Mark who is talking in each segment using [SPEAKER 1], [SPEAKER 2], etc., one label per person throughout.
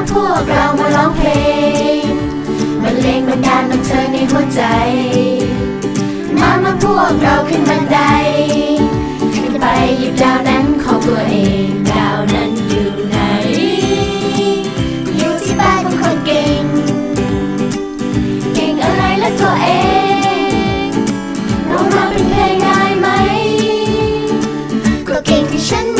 [SPEAKER 1] มาพวกเรามาร้องเพลงบรรเลงบรรดาลบันเทิงในหัวใจ มามาพวกเราขึ้นบันได ขึ้นไปหยิบดาวนั้นของตัวเอง ดาวนั้นอยู่ไหน อยู่ที่บ้านของคนเก่ง เก่งอะไรและตัวเองร้องมาเป็นเพลงได้ไหม ก็เก่งที่ฉัน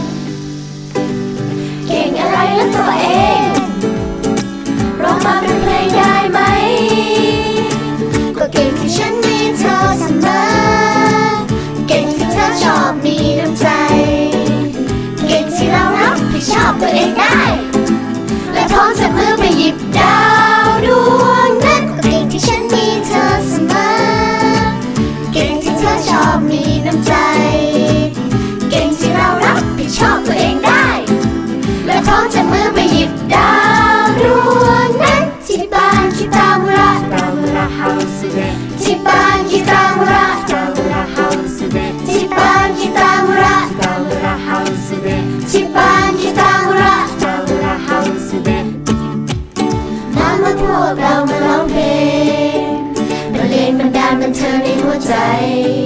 [SPEAKER 1] และตัว
[SPEAKER 2] เอ
[SPEAKER 1] งร้องมาเป็นเพลงได้ไหม ก็เก่งที่ฉันมีเธอเสมอ เก่งที่เธอชอบมีน้ำใจ เก่งที่เรารับผิดชอบตัวเองได้ และพร้อมจะมือไปหยิบดาวดวงนั้น
[SPEAKER 2] ก็เก่งที่ฉันมีเธอเสมอ
[SPEAKER 1] เก่งที่เธอชอบมีน้ำใจ ใจ